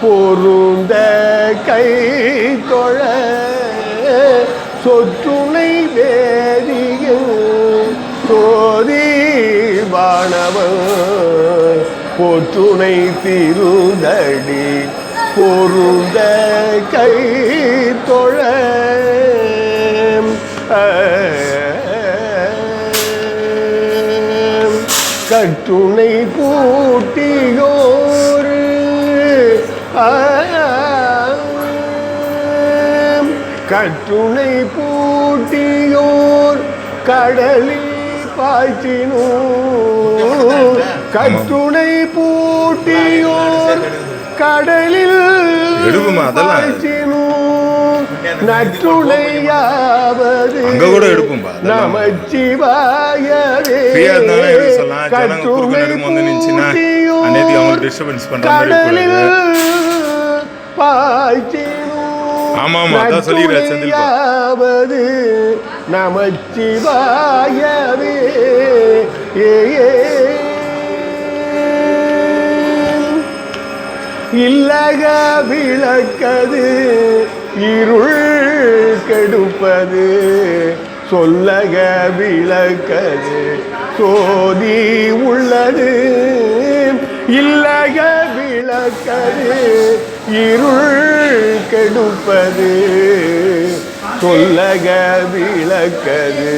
பொருந்த கை தொழ சொற்றுணை வேதியன் சோதி வாணவன் போற்றுணை திருந்தடி பொருந்த கை தொழ. கட்டுணை பூட்டியோ கட்டுணை பூட்டியோர் கடலில் பாய்ச்சினோ கட்டுணை பூட்டியோர் கடலில் நற்றுணையாவது. நமச்சிவாயவே. பண்ற மாதிரி கடலில் பாய்ச்சினும் ஆமா, ஆமா, அதான் சொல்லிடுறாரு செந்தில் பா. நற்றுணையாவது நமச்சிவாயவே. இல்லக விளக்கது இருள் கெடுப்பது சொல்லக விளக்கது சோதி உள்ளது இல்லக விளக்கது இருள் கெடுப்பது சொல்லக விளக்கது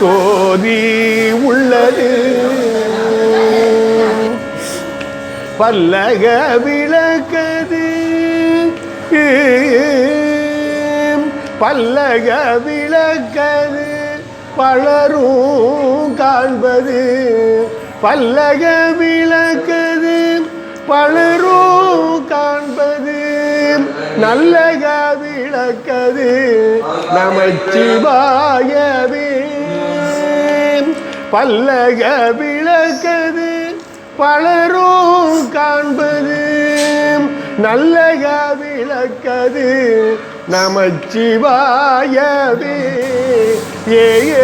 தோதி உள்ளது. பல்லக விளக்கது பல்லக விளக்கது பலரும் காண்பது. பல்லக விளக்கது நல்லக விளக்கது நமச்சிவாயவே. பல்லக விளக்கது பலரும் காண்பது. நல்லக விளக்கது நமச்சிவாயவே. ஏ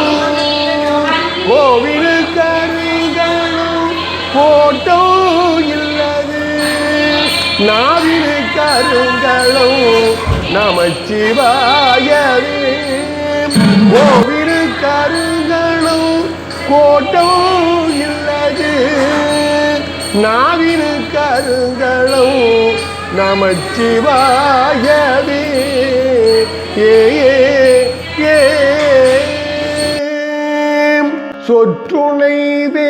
போட்டோ இல்லது. நாவிரு கருங்களும் நமச்சிவாயவே ஓவிரு கருங்களும் கோட்டோ இல்லது. நாவிரு கருங்களும் நமச்சிவாயவே ஏ சொற்றுனை ஏ.